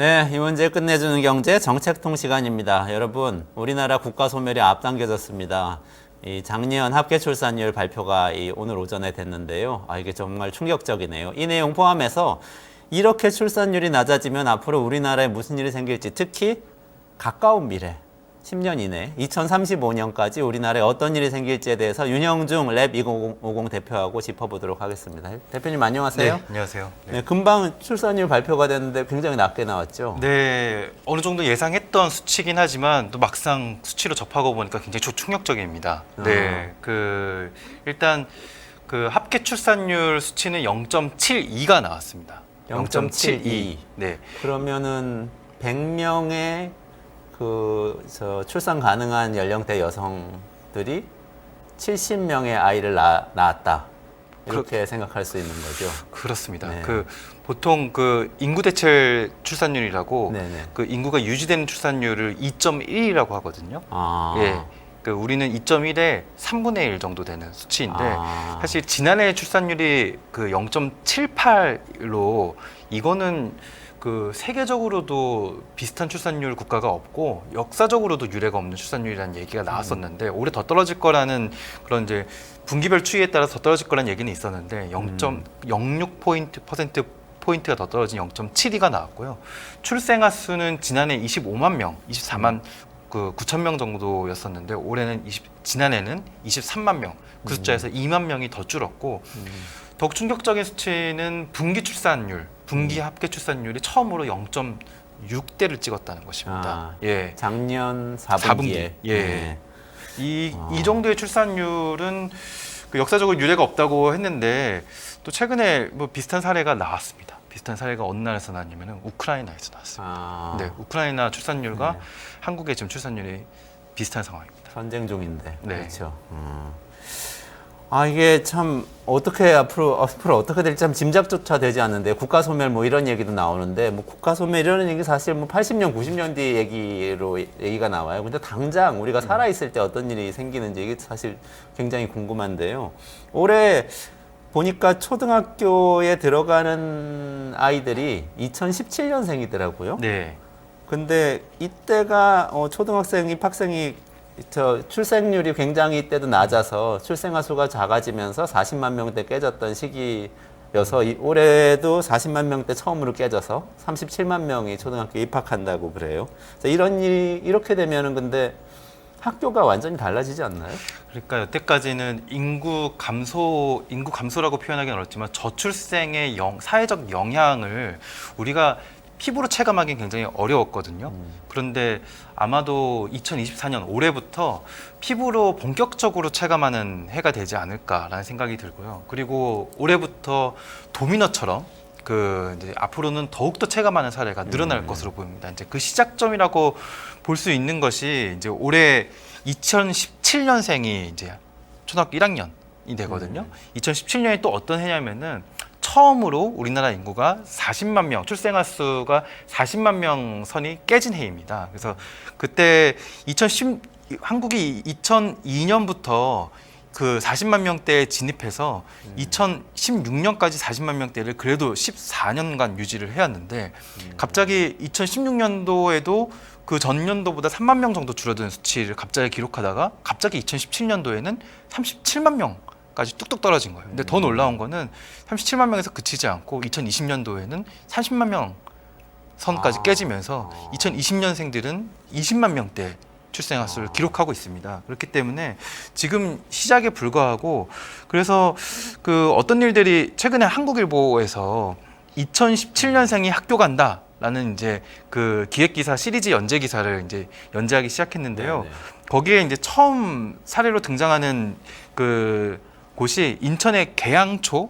네, 이 문제 끝내주는 경제 정책통 시간입니다. 여러분, 우리나라 국가 소멸이 앞당겨졌습니다. 이 작년 합계 출산율 발표가 이 오늘 오전에 됐는데요. 아, 이게 정말 충격적이네요. 이 내용 포함해서 이렇게 출산율이 낮아지면 앞으로 우리나라에 무슨 일이 생길지 특히 가까운 미래 10년 이내 2035년까지 우리나라에 어떤 일이 생길지에 대해서 윤영중 랩 2050 대표하고 짚어보도록 하겠습니다. 대표님 안녕하세요. 네, 안녕하세요. 네. 네, 금방 출산율 발표가 됐는데 굉장히 낮게 나왔죠. 네, 어느 정도 예상했던 수치긴 하지만 또 막상 수치로 접하고 보니까 굉장히 조- 충격적입니다. 네, 그 일단 그 합계 출산율 수치는 0.72가 나왔습니다. 0.72. 네, 그러면은 100명의 그저 출산 가능한 연령대 여성들이 70명의 아이를 낳, 낳았다. 이렇게 생각할 수 있는 거죠. 그렇습니다. 네. 그 보통 그 인구 대체 출산율이라고 네네. 그 인구가 유지되는 출산율을 2.1이라고 하거든요. 아. 예. 그 우리는 2.1에 3분의 1 정도 되는 수치인데 아. 사실 지난해 출산율이 그 0.78로 이거는 그 세계적으로도 비슷한 출산율 국가가 없고 역사적으로도 유례가 없는 출산율이라는 얘기가 나왔었는데 올해 더 떨어질 거라는 그런 이제 분기별 추이에 따라서 더 떨어질 거라는 얘기는 있었는데 0.06 포인트 퍼센트 포인트가 더 떨어진 0.72가 나왔고요. 출생아 수는 지난해 25만 명, 24만 그 9천 명 정도였었는데 올해는 20, 지난해는 23만 명. 그 숫자에서 2만 명이 더 줄었고 더욱 충격적인 수치는 분기 출산율, 분기 합계 출산율이 처음으로 0.6대를 찍었다는 것입니다. 아. 예. 작년 4분기에. 사분기. 예. 이, 이 정도의 출산율은 그 역사적으로 유례가 없다고 했는데 또 최근에 뭐 비슷한 사례가 나왔습니다. 비슷한 사례가 어느 나라에서 나왔냐면은 우크라이나에서 나왔습니다. 아. 네, 우크라이나 출산율과 네. 한국의 지금 출산율이 비슷한 상황입니다. 전쟁 중인데. 네. 그렇죠. 음. 아 이게 참 어떻게 앞으로 앞으로 어떻게 될지 참 짐작조차 되지 않는데 국가 소멸 뭐 이런 얘기도 나오는데 뭐 국가 소멸 이런 얘기 사실 뭐 80년 90년 뒤 얘기로 얘기가 나와요. 근데 당장 우리가 살아 있을 때 어떤 일이 생기는지 이게 사실 굉장히 궁금한데요. 올해 보니까 초등학교에 들어가는 아이들이 2017년생이더라고요. 네. 근데 이때가 어, 초등학생 입학생이 저 출생률이 굉장히 이때도 낮아서 출생아 수가 작아지면서 40만 명대 깨졌던 시기여서 이, 올해도 40만 명대 처음으로 깨져서 37만 명이 초등학교 에 입학한다고 그래요. 이런 일이 이렇게 되면은 근데 학교가 완전히 달라지지 않나요? 그러니까 여태까지는 인구 감소, 인구 감소라고 표현하기는 어렵지만 저출생의 영, 사회적 영향을 우리가 피부로 체감하기는 굉장히 어려웠거든요. 그런데 아마도 2024년 올해부터 피부로 본격적으로 체감하는 해가 되지 않을까라는 생각이 들고요. 그리고 올해부터 도미노처럼 그 이제 앞으로는 더욱더 체감하는 사례가 늘어날 것으로 보입니다. 이제 그 시작점이라고 볼 수 있는 것이 이제 올해 2017년생이 이제 초등학교 1학년이 되거든요. 2017년이 또 어떤 해냐면은 처음으로 우리나라 인구가 40만 명, 출생아 수가 40만 명 선이 깨진 해입니다. 그래서 그때 2010 한국이 2002년부터 그 40만 명대에 진입해서 2016년까지 40만 명대를 그래도 14년간 유지를 해왔는데 갑자기 2016년도에도 그 전년도보다 3만 명 정도 줄어든 수치를 갑자기 기록하다가 갑자기 2017년도에는 37만 명 까지 뚝뚝 떨어진 거예요. 근데 더 놀라운 거는 37만 명에서 그치지 않고 2020년도에는 30만 명 선까지 아. 깨지면서 2020년생들은 20만 명대 출생아 수를 아. 기록하고 있습니다. 그렇기 때문에 지금 시작에 불과하고 그래서 그 어떤 일들이 최근에 한국일보에서 2017년생이 학교 간다 라는 이제 그 기획 기사 시리즈 연재 기사를 이제 연재하기 시작했는데요. 네네. 거기에 이제 처음 사례로 등장하는 그 곳이 인천의 계양초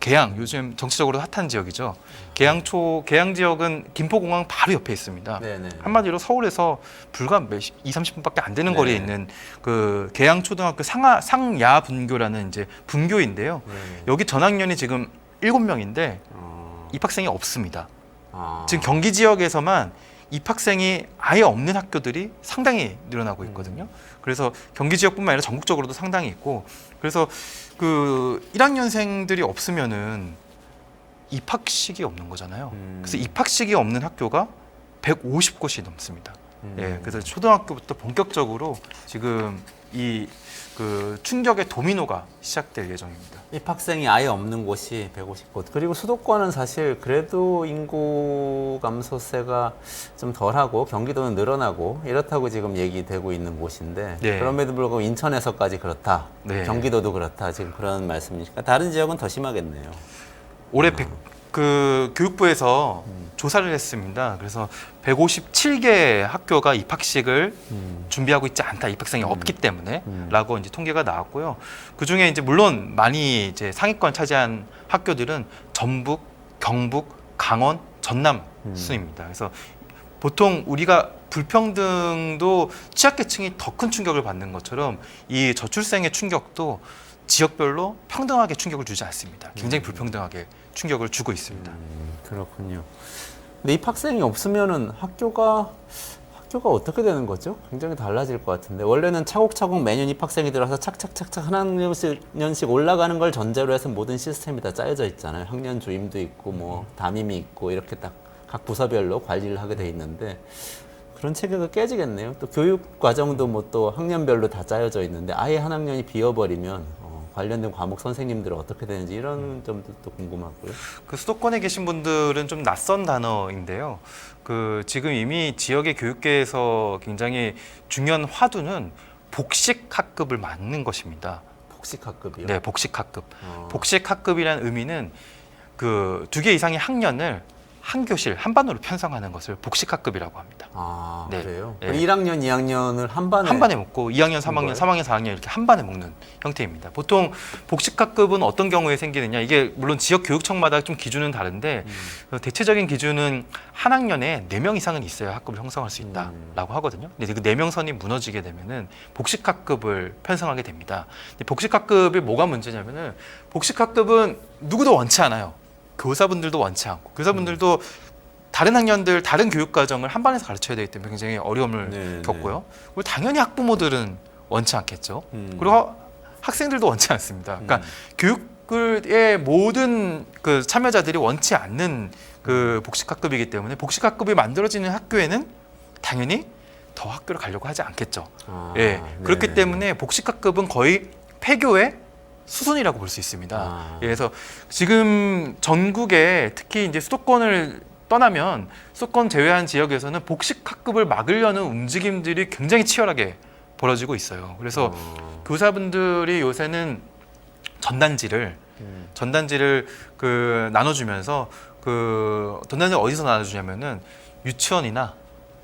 계양 요즘 정치적으로 핫한 지역이죠. 계양초 계양 지역은 김포공항 바로 옆에 있습니다. 네네. 한마디로 서울에서 불과 몇 2, 30분밖에 안 되는 네. 거리에 있는 그 계양초등학교 상하 상야 분교라는 이제 분교인데요. 네네. 여기 전학년이 지금 7명인데 어, 입학생이 없습니다. 아. 지금 경기 지역에서만 입학생이 아예 없는 학교들이 상당히 늘어나고 있거든요. 그래서 경기 지역뿐만 아니라 전국적으로도 상당히 있고 그래서 그 1학년생들이 없으면은 입학식이 없는 거잖아요. 음. 그래서 입학식이 없는 학교가 150곳이 넘습니다. 음. 예, 그래서 초등학교부터 본격적으로 지금 이 그 충격의 도미노가 시작될 예정입니다. 입학생이 아예 없는 곳이 150곳. 그리고 수도권은 사실 그래도 인구 감소세가 좀 덜하고 경기도는 늘어나고 이렇다고 지금 얘기되고 있는 곳인데 네. 그럼에도 불구하고 인천에서까지 그렇다. 네. 경기도도 그렇다. 지금 그런 말씀이니까 다른 지역은 더 심하겠네요. 올해 백, 그 교육부에서 조사를 했습니다. 그래서 157개 학교가 입학식을 준비하고 있지 않다. 입학생이 없기 때문에라고 이제 통계가 나왔고요. 그 중에 이제 물론 많이 이제 상위권 차지한 학교들은 전북, 경북, 강원, 전남 순입니다. 그래서 보통 우리가 불평등도 취약계층이 더 큰 충격을 받는 것처럼 이 저출생의 충격도 지역별로 평등하게 충격을 주지 않습니다. 굉장히 불평등하게 충격을 주고 있습니다. 음, 그렇군요. 근데 입학생이 없으면은 학교가 학교가 어떻게 되는 거죠? 굉장히 달라질 것 같은데 원래는 차곡차곡 매년 입학생이 들어서 착착착착 한 학년씩 년씩 올라가는 걸 전제로 해서 모든 시스템이 다 짜여져 있잖아요. 학년 주임도 있고 뭐 담임이 있고 이렇게 딱 각 부서별로 관리를 하게 돼 있는데 그런 체계가 깨지겠네요. 또 교육 과정도 뭐 또 학년별로 다 짜여져 있는데 아예 한 학년이 비어버리면 어, 관련된 과목 선생님들은 어떻게 되는지 이런 점도 또 궁금하고요. 그 수도권에 계신 분들은 좀 낯선 단어인데요. 그 지금 이미 지역의 교육계에서 굉장히 중요한 화두는 복식 학급을 맞는 것입니다. 복식학급이요. 네, 복식 학급. 어. 복식 학급이라는 의미는 그 두 개 이상의 학년을 한 교실 한 반으로 편성하는 것을 복식 학급이라고 합니다. 아 네. 그래요? 네. 그럼 1학년, 2학년을 한 반에 한 반에 먹고 2학년, 3학년, 거예요? 3학년, 4학년 이렇게 한 반에 먹는 형태입니다. 보통 복식학급은 어떤 경우에 생기느냐? 이게 물론 지역 교육청마다 좀 기준은 다른데 음. 어, 대체적인 기준은 한 학년에 4명 이상은 있어야 학급을 형성할 수 있다라고 음. 하거든요. 근데 그 4명 선이 무너지게 되면은 복식학급을 편성하게 됩니다. 복식학급이 뭐가 문제냐면은 복식학급은 누구도 원치 않아요. 교사분들도 원치 않고 교사분들도 다른 학년들 다른 교육 과정을 한 반에서 가르쳐야 되기 때문에 굉장히 어려움을 네, 겪고요. 그리고 당연히 학부모들은 원치 않겠죠. 음. 그리고 학생들도 원치 않습니다. 그러니까 교육의 모든 그 참여자들이 원치 않는 그 복식학급이기 때문에 복식학급이 만들어지는 학교에는 당연히 더 학교를 가려고 하지 않겠죠. 아, 예, 그렇기 네네. 때문에 복식학급은 거의 폐교의 수순이라고 볼 수 있습니다. 아. 예, 그래서 지금 전국에 특히 이제 수도권을 떠나면 수도권 제외한 지역에서는 복식 학급을 막으려는 움직임들이 굉장히 치열하게 벌어지고 있어요. 그래서 어, 교사분들이 요새는 전단지를 음. 전단지를 그 나눠주면서 그 전단지 어디서 나눠주냐면은 유치원이나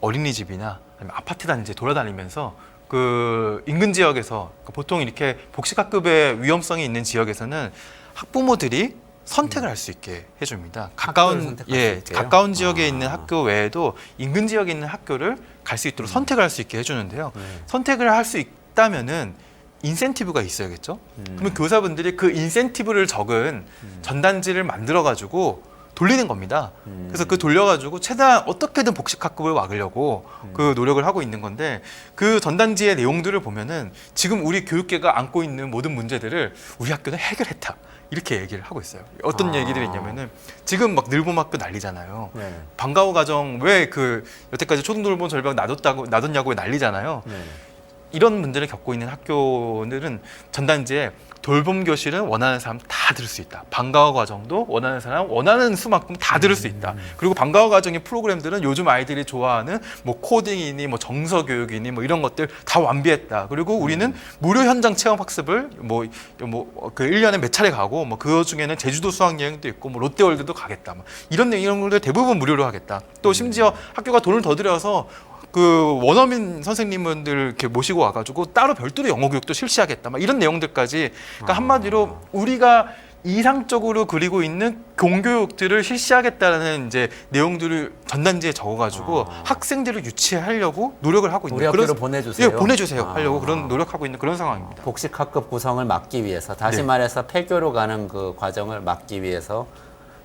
어린이집이나 아니면 아파트 단지 돌아다니면서 그 인근 지역에서 그 보통 이렇게 복식학급의 위험성이 있는 지역에서는 학부모들이 선택을 할 수 있게 해줍니다. 가까운 예? 가까운 지역에 아. 있는 학교 외에도 인근 지역에 있는 학교를 갈 수 있도록 선택을 할 수 있게 해주는데요. 네. 선택을 할 수 있다면은 인센티브가 있어야겠죠. 음. 그러면 교사분들이 그 인센티브를 적은 전단지를 만들어 가지고 돌리는 겁니다. 음. 그래서 그 돌려가지고 최대한 어떻게든 복식학급을 막으려고 음. 그 노력을 하고 있는 건데 그 전단지의 내용들을 보면은 지금 우리 교육계가 안고 있는 모든 문제들을 우리 학교는 해결했다 이렇게 얘기를 하고 있어요. 어떤 아. 얘기들이 있냐면은 지금 막 늘봄학교 난리잖아요. 네. 방과후 과정 왜 그 여태까지 초등돌봄 절벽 놔뒀다고 놔뒀냐고 난리잖아요. 네. 이런 문제를 겪고 있는 학교들은 전단지에 돌봄 교실은 원하는 사람 다 들을 수 있다. 방과후 과정도 원하는 사람 원하는 수만큼 다 들을 수 있다. 그리고 방과후 과정의 프로그램들은 요즘 아이들이 좋아하는 뭐 코딩이니 뭐 정서 교육이니 뭐 이런 것들 다 완비했다. 그리고 우리는 무료 현장 체험 학습을 뭐 뭐그 1년에 몇 차례 가고 뭐 그 중에는 제주도 수학 여행도 있고 뭐 롯데월드도 가겠다. 뭐 이런 내- 이런 것들 대부분 무료로 하겠다. 또 심지어 학교가 돈을 더 들여서 그 원어민 선생님들 이렇게 모시고 와가지고 따로 별도로 영어 교육도 실시하겠다. 막 이런 내용들까지. 그러니까 아. 한마디로 우리가 이상적으로 그리고 있는 공교육들을 실시하겠다는 이제 내용들을 전단지에 적어가지고 아. 학생들을 유치하려고 노력을 하고 있는 우리 학교로 보내주세요. 예, 보내주세요 아. 하려고 그런 노력하고 있는 그런 상황입니다. 복식 학급 구성을 막기 위해서 다시 네. 말해서 폐교로 가는 그 과정을 막기 위해서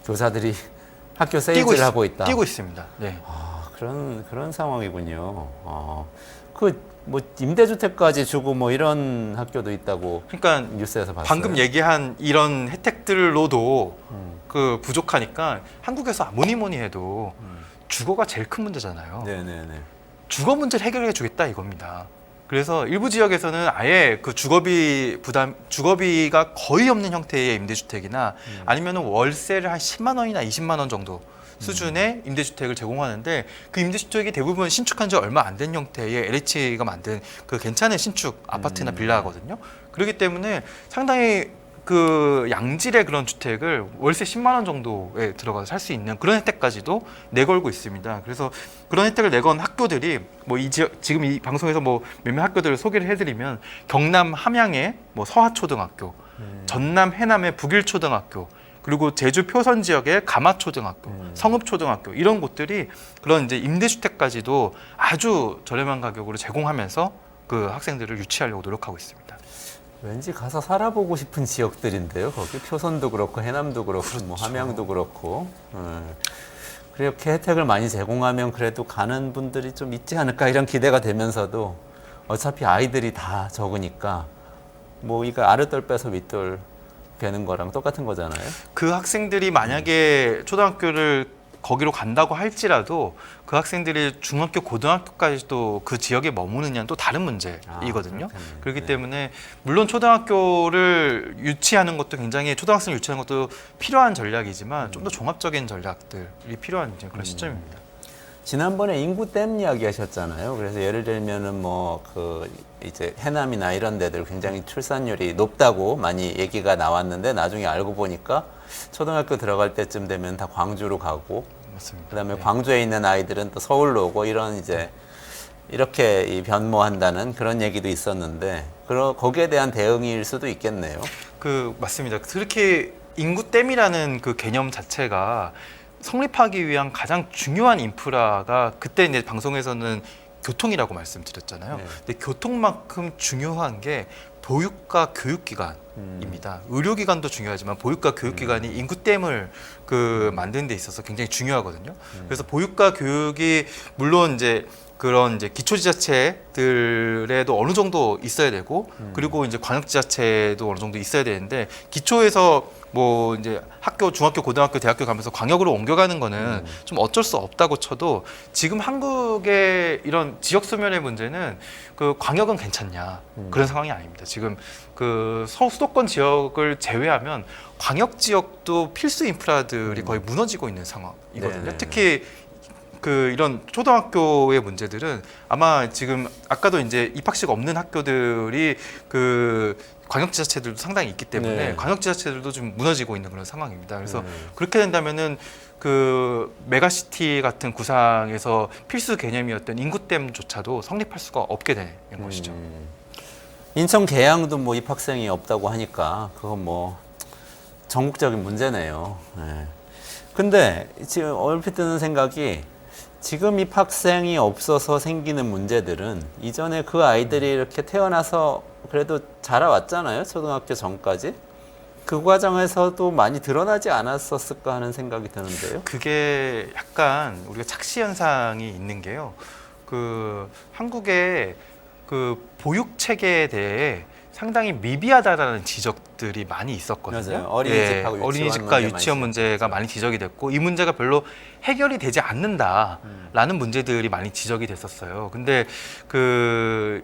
교사들이 학교 세일즈를 있, 하고 있다. 뛰고 있습니다. 네. 아, 그런 그런 상황이군요. 어, 그뭐 임대주택까지 주고 뭐 이런 학교도 있다고 그러니까 뉴스에서 봤어요. 방금 얘기한 이런 혜택들로도 음. 그 부족하니까 한국에서 뭐니 뭐니 해도 음. 주거가 제일 큰 문제잖아요. 네네네. 주거 문제를 해결해 주겠다 이겁니다. 그래서 일부 지역에서는 아예 그 주거비 부담 주거비가 거의 없는 형태의 임대주택이나 아니면 월세를 한 10만 원이나 20만 원 정도 수준의 임대주택을 제공하는데 그 임대주택이 대부분 신축한 지 얼마 안 된 형태의 LH가 만든 그 괜찮은 신축 아파트나 음. 빌라거든요. 그렇기 때문에 상당히 그 양질의 그런 주택을 월세 10만 원 정도에 들어가서 살 수 있는 그런 혜택까지도 내걸고 있습니다. 그래서 그런 혜택을 내건 학교들이 뭐 이 지역 지금 이 방송에서 뭐 몇몇 학교들을 소개를 해드리면 경남 함양의 뭐 서하초등학교, 음. 전남 해남의 북일초등학교, 그리고 제주 표선 지역의 가마초등학교, 음. 성읍초등학교 이런 곳들이 그런 이제 임대주택까지도 아주 저렴한 가격으로 제공하면서 그 학생들을 유치하려고 노력하고 있습니다. 왠지 가서 살아보고 싶은 지역들인데요. 거기 표선도 그렇고 해남도 그렇고 뭐 그렇죠. 함양도 그렇고 음. 그렇게 혜택을 많이 제공하면 그래도 가는 분들이 좀 있지 않을까 이런 기대가 되면서도 어차피 아이들이 다 적으니까 뭐 이거 아랫돌 빼서 윗돌 되는 거랑 똑같은 거잖아요. 그 학생들이 만약에 초등학교를 거기로 간다고 할지라도 그 학생들이 중학교, 고등학교까지도 그 지역에 머무느냐는 또 다른 문제이거든요. 아. 그렇기 네. 때문에 물론 초등학교를 유치하는 것도 굉장히 초등학생 유치하는 것도 필요한 전략이지만 좀더 종합적인 전략들이 필요한 그런 시점입니다. 지난번에 인구 댐 이야기 하셨잖아요. 그래서 예를 들면은 뭐 그 이제 해남이나 이런 데들 굉장히 출산율이 높다고 많이 얘기가 나왔는데 나중에 알고 보니까 초등학교 들어갈 때쯤 되면 다 광주로 가고 맞습니다. 그다음에 네. 광주에 있는 아이들은 또 서울로 오고 이런 이제 이렇게 이 변모한다는 그런 얘기도 있었는데 그러 거기에 대한 대응일 수도 있겠네요. 그 맞습니다. 그렇게 인구 댐이라는 그 개념 자체가 성립하기 위한 가장 중요한 인프라가 그때 이제 방송에서는 교통이라고 말씀드렸잖아요. 네. 근데 교통만큼 중요한 게 보육과 교육기관입니다. 의료기관도 중요하지만 보육과 교육기관이 인구 댐을 그 만드는 데 있어서 굉장히 중요하거든요. 그래서 보육과 교육이 물론 이제 그런 이제 기초 지자체들에도 어느 정도 있어야 되고 그리고 이제 광역 지자체도 어느 정도 있어야 되는데 기초에서 뭐 이제 학교 중학교 고등학교 대학교 가면서 광역으로 옮겨가는 거는 좀 어쩔 수 없다고 쳐도 지금 한국의 이런 지역 소멸의 문제는 그 광역은 괜찮냐 그런 상황이 아닙니다. 지금 그 서- 수도권 지역을 제외하면 광역 지역도 필수 인프라들이 거의 무너지고 있는 상황이거든요. 네네. 특히 그 이런 초등학교의 문제들은 아마 지금 아까도 이제 입학식 없는 학교들이 그 광역지자체들도 상당히 있기 때문에 네. 광역지자체들도 좀 무너지고 있는 그런 상황입니다. 그래서 네. 그렇게 된다면은 그 메가시티 같은 구상에서 필수 개념이었던 인구댐조차도 성립할 수가 없게 되는 것이죠. 음. 인천 계양도 뭐 입학생이 없다고 하니까 그건 뭐 전국적인 문제네요. 네. 근데 지금 얼핏 드는 생각이 지금 입학생이 없어서 생기는 문제들은 이전에 그 아이들이 이렇게 태어나서 그래도 자라왔잖아요. 초등학교 전까지. 그 과정에서도 많이 드러나지 않았었을까 하는 생각이 드는데요. 그게 약간 우리가 착시 현상이 있는 게요. 그 한국의 그 보육 체계에 대해 상당히 미비하다라는 지적들이 많이 있었거든요. 맞아요. 어린이집하고 유치원 어린이집과 문제 유치원 문제가 많이 지적이 됐고 이 문제가 별로 해결이 되지 않는다라는 문제들이 많이 지적이 됐었어요. 근데 그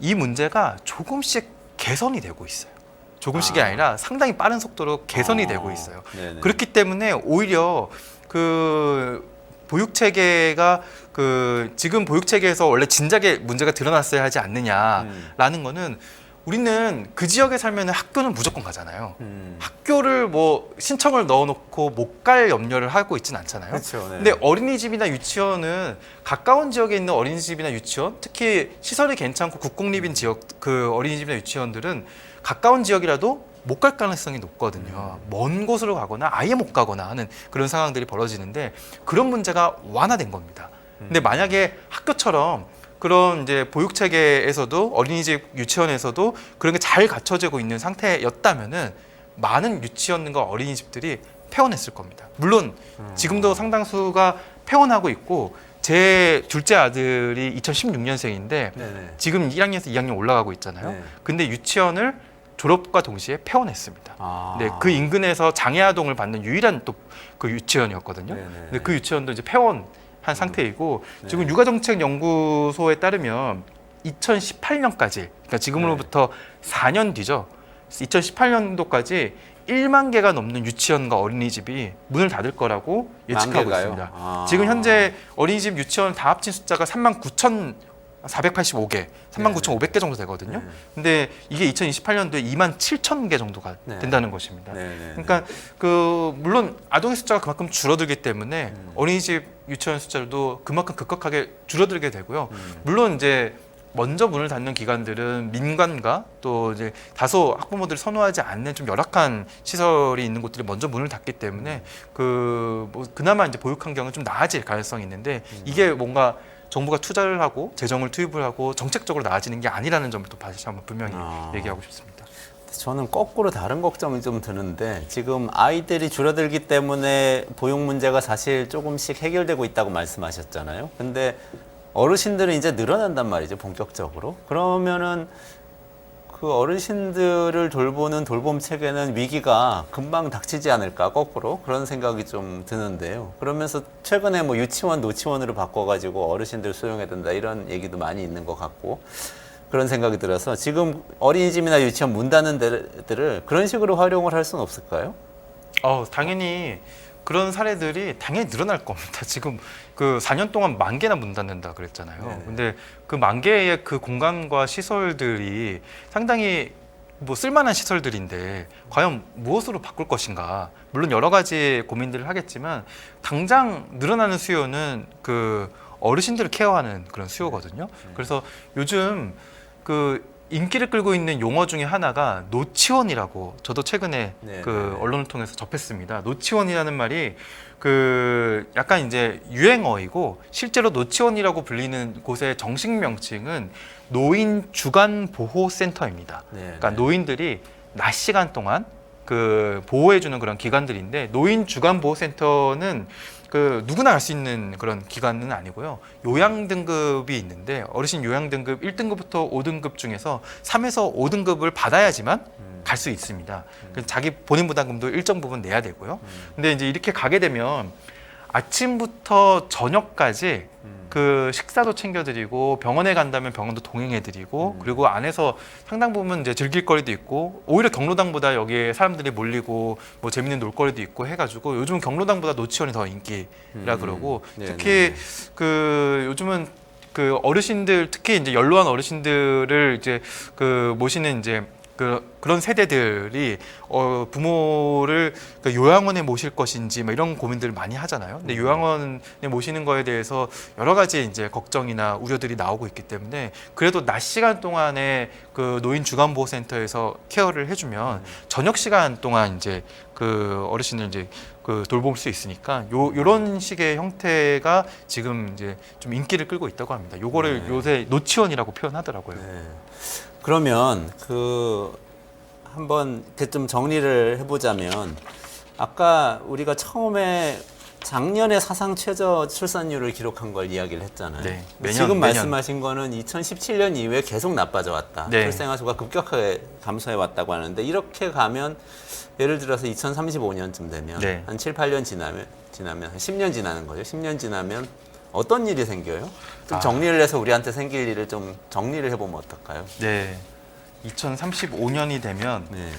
이 문제가 조금씩 개선이 되고 있어요. 조금씩이 아. 아. 니라 상당히 빠른 속도로 개선이 어, 되고 있어요. 네네. 그렇기 때문에 오히려 그 보육 체계가 그 지금 보육 체계에서 원래 진작에 문제가 드러났어야 하지 않느냐라는 거는 우리는 그 지역에 살면 학교는 무조건 가잖아요. 음. 학교를 뭐 신청을 넣어놓고 못 갈 염려를 하고 있진 않잖아요. 그렇죠. 네. 근데 어린이집이나 유치원은 가까운 지역에 있는 어린이집이나 유치원, 특히 시설이 괜찮고 국공립인 지역 그 어린이집이나 유치원들은 가까운 지역이라도 못 갈 가능성이 높거든요. 먼 곳으로 가거나 아예 못 가거나 하는 그런 상황들이 벌어지는데 그런 문제가 완화된 겁니다. 근데 만약에 학교처럼 그런 이제 보육 체계에서도 어린이집 유치원에서도 그런 게 잘 갖춰지고 있는 상태였다면은 많은 유치원과 어린이집들이 폐원했을 겁니다. 물론 지금도 상당수가 폐원하고 있고 제 둘째 아들이 2016년생인데 네네. 지금 1학년에서 2학년 올라가고 있잖아요. 네. 근데 유치원을 졸업과 동시에 폐원했습니다. 아. 네, 그 인근에서 장애 아동을 받는 유일한 또 그 유치원이었거든요. 네네. 근데 그 유치원도 이제 폐원 한 상태이고 네. 지금 육아정책연구소에 따르면 2018년까지 그러니까 지금으로부터 네. 4년 뒤죠. 2018년도까지 1만 개가 넘는 유치원과 어린이집이 문을 닫을 거라고 예측하고 개가요? 있습니다. 아. 지금 현재 어린이집 유치원 다 합친 숫자가 3만 9천 485개, 3만 9,500개 정도 되거든요. 네. 근데 이게 2028년도에 2만 7천 개 정도가 네. 된다는 것입니다. 네네. 그러니까 그 물론 아동의 숫자가 그만큼 줄어들기 때문에 음. 어린이집 유치원 숫자도 그만큼 급격하게 줄어들게 되고요. 음. 물론 이제 먼저 문을 닫는 기관들은 민관과 또 이제 다소 학부모들이 선호하지 않는 좀 열악한 시설이 있는 곳들이 먼저 문을 닫기 때문에 그 뭐 그나마 이제 보육 환경은 좀 나아질 가능성이 있는데 음. 이게 뭔가 정부가 투자를 하고 재정을 투입을 하고 정책적으로 나아지는 게 아니라는 점을 또 다시 한번 분명히 아. 얘기하고 싶습니다. 저는 거꾸로 다른 걱정이 좀 드는데 지금 아이들이 줄어들기 때문에 보육 문제가 사실 조금씩 해결되고 있다고 말씀하셨잖아요. 근데 어르신들은 이제 늘어난단 말이죠, 본격적으로. 그러면은 그 어르신들을 돌보는 돌봄 체계는 위기가 금방 닥치지 않을까 거꾸로 그런 생각이 좀 드는데요. 그러면서 최근에 뭐 유치원 노치원으로 바꿔가지고 어르신들 수용해야 된다 이런 얘기도 많이 있는 것 같고 그런 생각이 들어서 지금 어린이집이나 유치원 문 닫는 데들을 그런 식으로 활용을 할 수는 없을까요? 어, 당연히 그런 사례들이 당연히 늘어날 겁니다. 지금 그 4년 동안 만 개나 문 닫는다 그랬잖아요. 네네. 근데 그 만 개의 그 공간과 시설들이 상당히 뭐 쓸만한 시설들인데 과연 무엇으로 바꿀 것인가? 물론 여러 가지 고민들을 하겠지만 당장 늘어나는 수요는 그 어르신들을 케어하는 그런 수요거든요. 그래서 요즘 그 인기를 끌고 있는 용어 중에 하나가 노치원이라고 저도 최근에 네, 그 네, 네. 언론을 통해서 접했습니다. 노치원이라는 말이 그 약간 이제 유행어이고 실제로 노치원이라고 불리는 곳의 정식 명칭은 노인 주간 보호 센터입니다. 네, 그러니까 네. 노인들이 낮 시간 동안 그 보호해주는 그런 기관들인데 노인 주간 보호 센터는 그 누구나 갈 수 있는 그런 기관은 아니고요. 요양 등급이 있는데 어르신 요양 등급 1등급부터 5등급 중에서 3에서 5등급을 받아야지만 음. 갈수 있습니다. 그래서 자기 본인 부담금도 일정 부분 내야 되고요. 음. 근데 이제 이렇게 가게 되면 아침부터 저녁까지 음. 그 식사도 챙겨드리고 병원에 간다면 병원도 동행해드리고 음. 그리고 안에서 상당 부분 이제 즐길 거리도 있고 오히려 경로당보다 여기에 사람들이 몰리고 뭐 재밌는 놀거리도 있고 해가지고 요즘은 경로당보다 노치원이 더 인기라 음. 그러고 네, 특히 네, 네. 그 요즘은 그 어르신들 특히 이제 연로한 어르신들을 이제 그 모시는 이제 그 그런 세대들이 어 부모를 그 요양원에 모실 것인지 뭐 이런 고민들을 많이 하잖아요. 근데 음. 요양원에 모시는 거에 대해서 여러 가지 이제 걱정이나 우려들이 나오고 있기 때문에 그래도 낮 시간 동안에 그 노인 주간 보호 센터에서 케어를 해주면 음. 저녁 시간 동안 이제 그 어르신을 이제 그 돌볼 수 있으니까 요 요런 식의 형태가 지금 이제 좀 인기를 끌고 있다고 합니다. 요거를 네. 요새 노치원이라고 표현하더라고요. 네. 그러면 그 한번 좀 정리를 해보자면 아까 우리가 처음에 작년에 사상 최저 출산율을 기록한 걸 이야기를 했잖아요. 네, 매년, 지금 매년. 말씀하신 거는 2017년 이후에 계속 나빠져 왔다. 네. 출생아 수가 급격하게 감소해 왔다고 하는데 이렇게 가면 예를 들어서 2035년쯤 되면 네. 한 7, 8년 지나면 지나면 한 10년 지나는 거죠. 10년 지나면 어떤 일이 생겨요? 좀 아. 정리를 해서 우리한테 생길 일을 좀 정리를 해보면 어떨까요? 네. 2035년이 되면 네.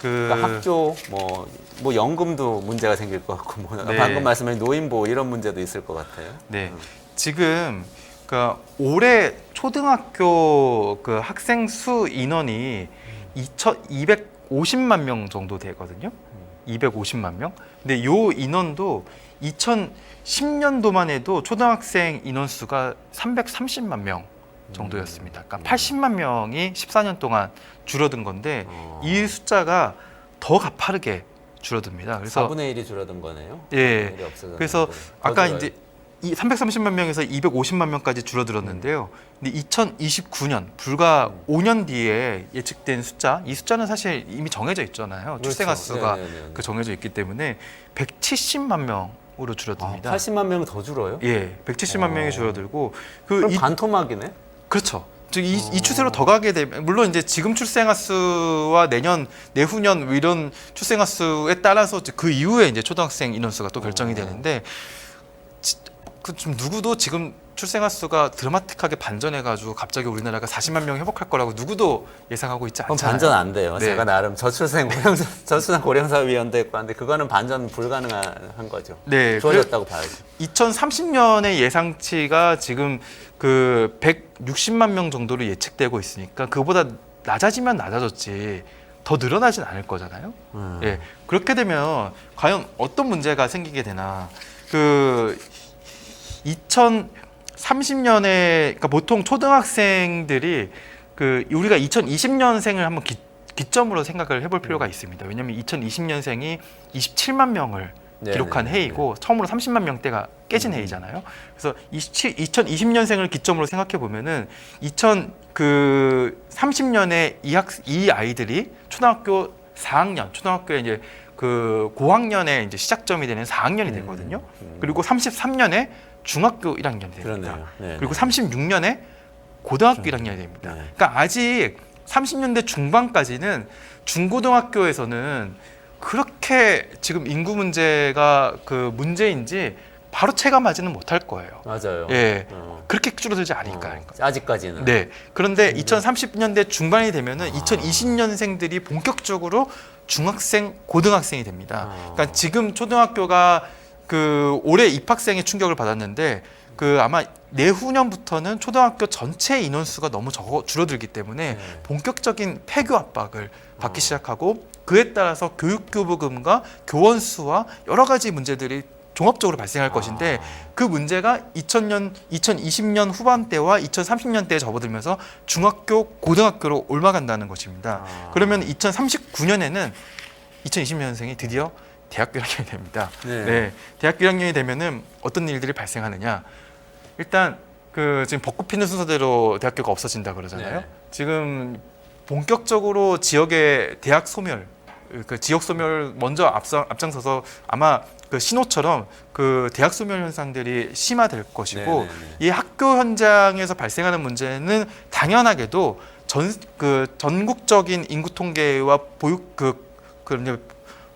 그 그러니까 학교 뭐, 뭐 연금도 문제가 생길 것 같고 뭐 네. 방금 말씀하신 노인보호 이런 문제도 있을 것 같아요. 네. 지금 그 올해 초등학교 그 학생 수 인원이 2,250만 명 정도 되거든요. 250만 명. 근데 요 인원도 2010년도만 해도 초등학생 인원 수가 330만 명 정도였습니다. 그러니까 80만 명이 14년 동안 줄어든 건데 어. 이 숫자가 더 가파르게 줄어듭니다. 그래서 4분의 1이 줄어든 거네요. 예. 4분의 1이 없어졌는데. 그래서 더 아까. 이제 이 330만 명에서 250만 명까지 줄어들었는데요. 근데 2029년 불과 5년 뒤에 예측된 숫자, 이 숫자는 사실 이미 정해져 있잖아요. 출생아 그렇죠. 수가 네 네네. 그 정해져 있기 때문에 170만 명 으로 아, 줄어듭니다. 80만 명 더 줄어요? 예, 170만 어. 명이 줄어들고 그 그럼 이, 반토막이네. 그렇죠. 즉 이, 이 추세로 더 가게 되면 물론 이제 지금 출생아 수와 내년 내후년 뭐 이런 출생아 수에 따라서 그 이후에 이제 초등학생 인원 수가 또 결정이 되는데 그 좀 누구도 지금 출생아 수가 드라마틱하게 반전해가지고 갑자기 우리나라가 40만 명 회복할 거라고 누구도 예상하고 있지 않잖아요. 반전 안 돼요. 네. 제가 나름 저출생 고령사 저출산 고령사 위원회 했고 하는데 그거는 반전 불가능한 거죠. 네, 좋아졌다고 봐야죠. 2030년의 예상치가 지금 그 160만 명 정도로 예측되고 있으니까 그보다 낮아지면 낮아졌지 더 늘어나진 않을 거잖아요. 음. 예. 그렇게 되면 과연 어떤 문제가 생기게 되나? 그 2030년에 그러니까 보통 초등학생들이 그 우리가 2020년생을 한번 기, 기점으로 생각을 해볼 필요가 있습니다. 왜냐하면 2020년생이 27만 명을 네, 기록한 네, 해이고 처음으로 30만 명대가 깨진 해이잖아요. 그래서 27, 2020년생을 기점으로 생각해 보면은 2000그 30년에 이 학 이 아이들이 초등학교 4학년, 초등학교에 이제 그 고학년에 이제 시작점이 되는 4학년이 되거든요. 그리고 33년에 중학교 1학년이 됩니다. 그러네요. 네, 그리고 네. 36년에 고등학교 1학년이 됩니다. 네. 그러니까 아직 30년대 중반까지는 중고등학교에서는 그렇게 지금 인구 문제가 그 문제인지 바로 체감하지는 못할 거예요. 맞아요. 예. 어. 그렇게 줄어들지 않을까. 어, 아직까지는. 네. 그런데 2030년대 중반이 되면은 2020년생들이 본격적으로 중학생, 고등학생이 됩니다. 아. 그러니까 지금 초등학교가 그 올해 입학생의 충격을 받았는데 그 아마 내후년부터는 초등학교 전체 인원수가 너무 적어 줄어들기 때문에 네. 본격적인 폐교 압박을 받기 어. 시작하고 그에 따라서 교육교부금과 교원 수와 여러 가지 문제들이 종합적으로 발생할 아. 것인데 그 문제가 2000년, 2020년 후반대와 2030년대에 접어들면서 중학교, 고등학교로 옮아간다는 것입니다. 아. 그러면 2039년에는 2020년생이 드디어 대학교 1학년이 됩니다. 네. 네. 대학교 1학년이 되면은 어떤 일들이 발생하느냐? 일단 그 지금 벚꽃 피는 순서대로 대학교가 없어진다 그러잖아요. 네. 지금 본격적으로 지역의 대학 소멸, 그 지역 소멸 먼저 앞서, 앞장서서 아마 그 신호처럼 그 대학 소멸 현상들이 심화될 것이고 네, 네, 네. 이 학교 현장에서 발생하는 문제는 당연하게도 전 그 전국적인 인구 통계와 보육 그 그런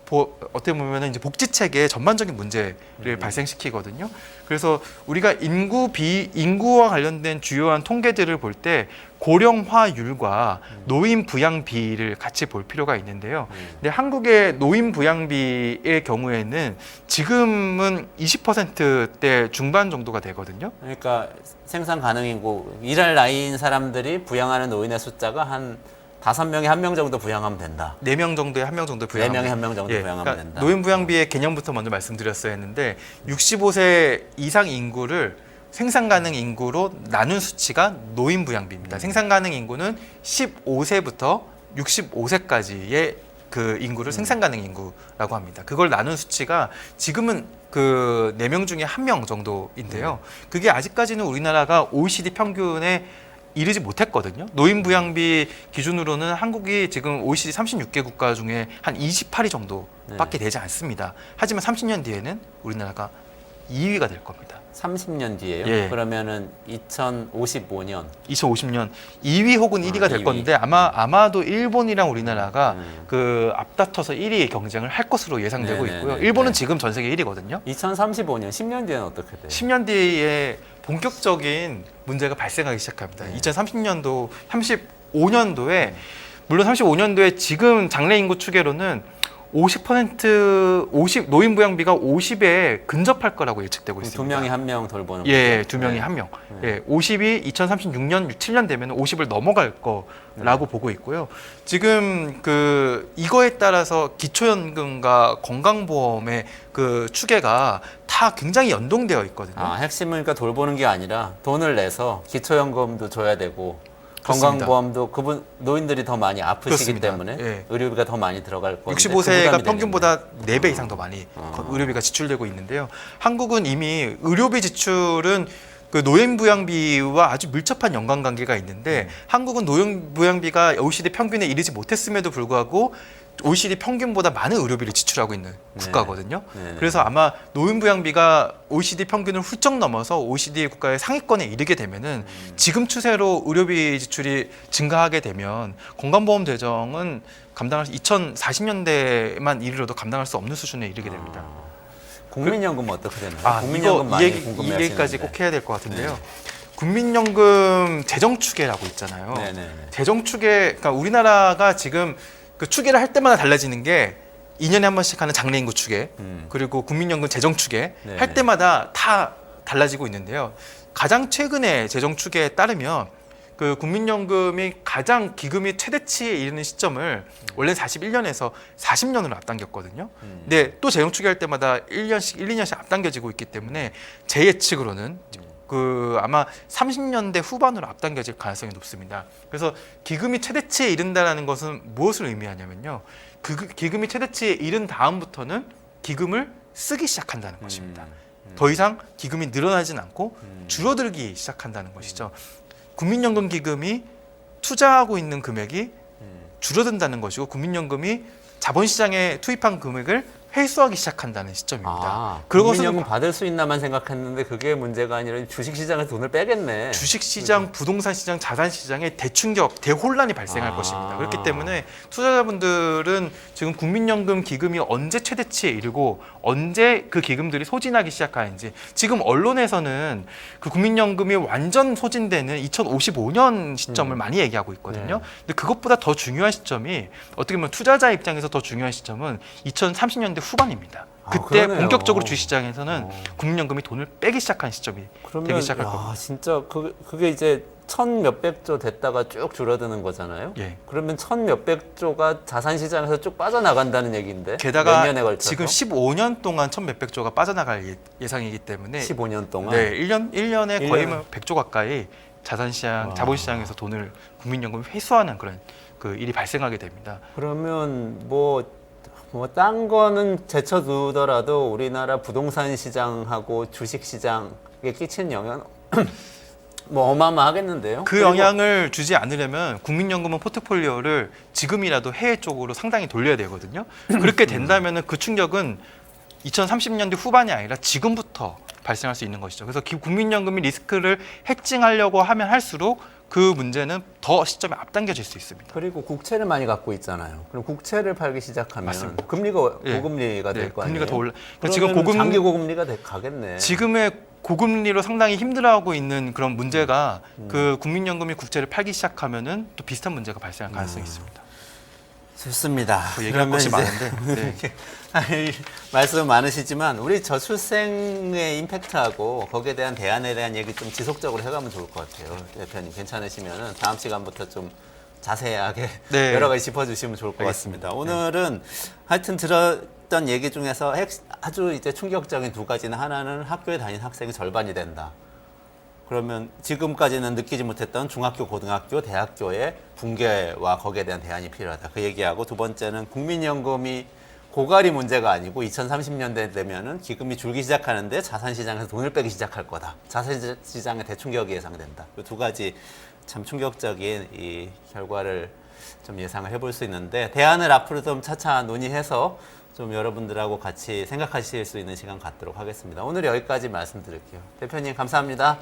보, 어떻게 보면 이제 복지 체계의 전반적인 문제를 음. 발생시키거든요. 그래서 우리가 인구 비 인구와 관련된 주요한 통계들을 볼 때 고령화율과 음. 노인 부양비를 같이 볼 필요가 있는데요. 음. 근데 한국의 노인 부양비의 경우에는 지금은 20%대 중반 정도가 되거든요. 그러니까 생산 가능 인구 일할 나이인 사람들이 부양하는 노인의 숫자가 한 다섯 명에 한 명 정도 부양하면 된다. 네 명 정도에 한 명 정도 네 부양. 명에 한 명 정도 부양하면 그러니까 된다. 노인 부양비의 개념부터 먼저 말씀드렸어야 했는데 65세 이상 인구를 생산 가능 인구로 나눈 수치가 노인 부양비입니다. 음. 생산 가능 인구는 15세부터 65세까지의 그 음. 인구를 생산 가능 인구라고 합니다. 그걸 나눈 수치가 지금은 그 네 명 중에 한 명 정도인데요. 음. 그게 아직까지는 우리나라가 OECD 평균에 이르지 못했거든요. 노인 부양비 기준으로는 한국이 지금 OECD 36개 국가 중에 한 28위 정도밖에 되지 않습니다. 하지만 30년 뒤에는 우리나라가 2위가 될 겁니다. 30년 뒤에요. 예. 그러면은 2055년. 2050년 2위 혹은 1위가 아, 될 2위. 건데 아마 아마도 일본이랑 우리나라가 음. 그 앞다퉈서 1위 경쟁을 할 것으로 예상되고 네네네. 있고요. 일본은 네. 지금 전 세계 1위거든요. 2035년 10년 뒤에는 어떻게 돼요? 10년 뒤에 본격적인 문제가 발생하기 시작합니다. 네. 2030년도, 35년도에 물론 35년도에 지금 장래 인구 추계로는 50% 50 노인 부양비가 50에 근접할 거라고 예측되고 있습니다. 두 명이 한명 돌보는 예, 거죠? 두 명이 네. 한 명. 네. 예, 50이 2036년, 6, 7년 되면 50을 넘어갈 거라고 네. 보고 있고요. 지금 그 이거에 따라서 기초연금과 건강보험의 그 추계가 다 굉장히 연동되어 있거든요. 아, 핵심은 그러니까 돌보는 게 아니라 돈을 내서 기초연금도 줘야 되고. 건강보험도 그분 노인들이 더 많이 아프시기 그렇습니다. 때문에 예. 의료비가 더 많이 들어갈 건데 그 65세가 부담이 평균보다 되겠네요. 4배 이상 더 많이 아. 거- 의료비가 지출되고 있는데요. 한국은 이미 의료비 지출은 그 노인 부양비와 아주 밀접한 연관 관계가 있는데 음. 한국은 노인 부양비가 OECD 평균에 이르지 못했음에도 불구하고 OECD 평균보다 많은 의료비를 지출하고 있는 국가거든요. 네. 그래서 아마 노인부양비가 OECD 평균을 훌쩍 넘어서 OECD 국가의 상위권에 이르게 되면은 음. 지금 추세로 의료비 지출이 증가하게 되면 건강보험 대정은 감당할 수 2040년대만 이르러도 감당할 수 없는 수준에 이르게 됩니다. 국민연금 어떻게 되나요? 아, 국민연금 많이 얘기, 이. 얘기까지 꼭 해야 될 것 같은데요. 국민연금 재정추계라고 있잖아요. 네네네. 재정추계, 그러니까 우리나라가 지금 그 추계를 할 때마다 달라지는 게 2년에 한 번씩 하는 장래인구 추계, 음. 그리고 국민연금 재정 추계 네네. 할 때마다 다 달라지고 있는데요. 가장 최근에 재정 추계에 따르면 그 국민연금이 가장 기금이 최대치에 이르는 시점을 원래 41년에서 40년으로 앞당겼거든요. 음. 근데 또 재정 추계할 때마다 1년씩 1, 2년씩 앞당겨지고 있기 때문에 제 예측으로는 그 아마 30년대 후반으로 앞당겨질 가능성이 높습니다. 그래서 기금이 최대치에 이른다라는 것은 무엇을 의미하냐면요. 그 기금이 최대치에 이른 다음부터는 기금을 쓰기 시작한다는 것입니다. 음. 더 이상 기금이 늘어나진 않고 음. 줄어들기 시작한다는 것이죠. 국민연금 기금이 투자하고 있는 금액이 음. 줄어든다는 것이고 국민연금이 자본시장에 투입한 금액을 회수하기 시작한다는 시점입니다. 아, 국민연금 받을 수 있나만 생각했는데 그게 문제가 아니라 주식시장에서 돈을 빼겠네. 주식시장, 부동산시장, 자산시장에 대충격, 대혼란이 발생할 아. 것입니다. 그렇기 때문에 투자자분들은 지금 국민연금 기금이 언제 최대치에 이르고 언제 그 기금들이 소진하기 시작하는지 지금 언론에서는 그 국민연금이 완전 소진되는 2055년 시점을 음. 많이 얘기하고 있거든요. 네. 근데 그것보다 더 중요한 시점이 어떻게 보면 투자자 입장에서 더 중요한 시점은 2030년대 후반입니다. 아, 그때 그러네요. 본격적으로 주식시장에서는 어. 국민연금이 돈을 빼기 시작한 시점이 되기 그러면 시작할 야, 겁니다. 진짜 그, 그게 이제 천 몇백 조 됐다가 쭉 줄어드는 거잖아요. 예. 그러면 천 몇백 조가 자산 시장에서 쭉 빠져나간다는 얘기인데 게다가 몇 년에 걸쳐서 지금 15년 동안 1,몇백 조가 빠져나갈 예- 예상이기 때문에 15년 동안 네, 1년 1년에 거의 일뭐 100조 가까이 자산 시장, 와. 자본 시장에서 돈을 국민연금 회수하는 그런 그 일이 발생하게 됩니다. 그러면 뭐 뭐 딴 거는 제쳐 두더라도 우리나라 부동산 시장하고 주식 시장에 끼치는 영향 뭐 어마어마하겠는데요. 그 그리고 영향을 주지 않으려면 국민연금은 포트폴리오를 지금이라도 해외 쪽으로 상당히 돌려야 되거든요. 그렇게 된다면은 그 충격은 2030년대 후반이 아니라 지금부터 발생할 수 있는 것이죠. 그래서 기- 국민연금이 리스크를 해칭하려고 하면 할수록 그 문제는 더 시점에 앞당겨질 수 있습니다. 그리고 국채를 많이 갖고 있잖아요. 그럼 국채를 팔기 시작하면 맞습니다. 금리가 예. 고금리가 될 네, 거 아니에요. 금리가 더 올라. 그러면 지금 고금 장기 고금리가 돼- 가겠네. 지금의 고금리로 상당히 힘들어하고 있는 그런 문제가 음. 그 국민연금이 국채를 팔기 시작하면은 또 비슷한 문제가 발생할 가능성이 있습니다. 좋습니다. 뭐 얘기할 것이 많은데 네. 말씀 많으시지만 우리 저출생의 임팩트하고 거기에 대한 대안에 대한 얘기 좀 지속적으로 해가면 좋을 것 같아요. 대표님 괜찮으시면 다음 시간부터 좀 자세하게 네. 여러 가지 짚어주시면 좋을 것 알겠습니다. 같습니다. 오늘은 하여튼 들었던 얘기 중에서 핵- 아주 이제 충격적인 두 가지는 하나는 학교에 다니는 학생이 절반이 된다. 그러면 지금까지는 느끼지 못했던 중학교, 고등학교, 대학교의 붕괴와 거기에 대한 대안이 필요하다. 그 얘기하고 두 번째는 국민연금이 고갈이 문제가 아니고 2030년대 되면은 기금이 줄기 시작하는데 자산 시장에서 돈을 빼기 시작할 거다. 자산 시장의 대충격이 예상된다. 이 두 가지 참 충격적인 이 결과를 좀 예상을 해볼 수 있는데 대안을 앞으로 좀 차차 논의해서 좀 여러분들하고 같이 생각하실 수 있는 시간 갖도록 하겠습니다. 오늘 여기까지 말씀드릴게요. 대표님 감사합니다.